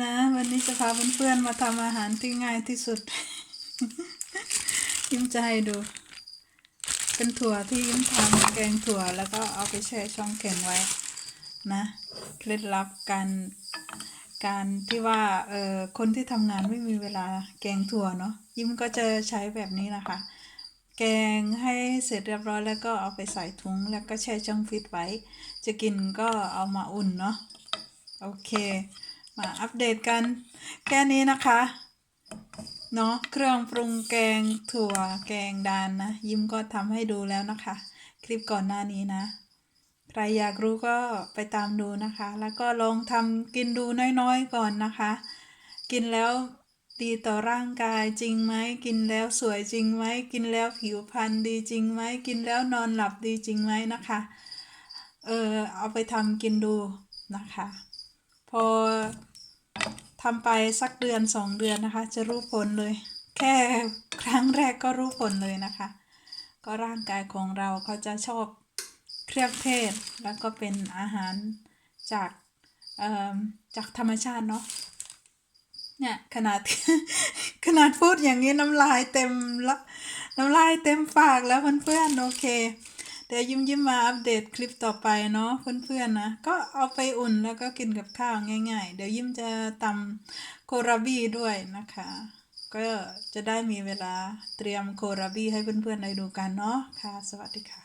นะ วันนี้จะพาเพื่อนๆมาทำอาหารที่ง่ายที่สุด ยิ้มจะให้ดู เป็นถั่วที่ยิ้มทำแกงถั่วแล้วก็เอาไปแช่ช่องแข็งไว้ นะ เคล็ดลับการการที่ว่าเอ่อคนที่ทำงานไม่มีเวลาแกงถั่วเนาะยิ้มก็จะใช้แบบนี้นะคะ แกงให้เสร็จเรียบร้อยแล้วก็เอาไปใส่ถุงแล้วก็แช่ช่องฟิตไว้ จะกินก็เอามาอุ่นเนาะโอเค มาอัปเดตกัน แค่นี้นะคะเนาะเครื่องปรุงแกงถั่วแกงดานนะ ยิ้มก็ทำให้ดูแล้วนะคะ คลิปก่อนหน้านี้นะ ใครอยากรู้ก็ไปตามดูนะคะ แล้วก็ลองทำกินดูน้อยๆก่อนนะคะ กินแล้วดีต่อร่างกายจริงไหมกินแล้วสวยจริงไหมกินแล้วผิวพรรณดีจริงไหมกินแล้วนอนหลับดีจริงไหมนะคะ เออเอาไปทำกินดูนะคะ อทำไปสักเดือนสองเดือนนะคะ จะรู้ผลเลย แค่ครั้งแรกก็รู้ผลเลยนะคะ ก็ร่างกายของเราเขาจะชอบเครื่องเทศแล้วก็เป็นอาหารจากเอ่อจากธรรมชาติเนาะเนี่ยขนาดขนาดพูดอย่างนี้น้ำลายเต็มละน้ำลายเต็มปากแล้วเพื่อนๆโอเค ดี๋ยวยิ้มยิ้มมาอัปเดตคลิปต่อไปเนาะเพื่อนๆนะ ก็เอาไปอุ่นแล้วก็กินกับข้าวง่ายๆ เดี๋ยวยิ้มจะตำโคราบี้ด้วยนะคะ ก็จะได้มีเวลาเตรียมโคราบี้ให้เพื่อนๆได้ดูกันเนาะค่ะ สวัสดีค่ะ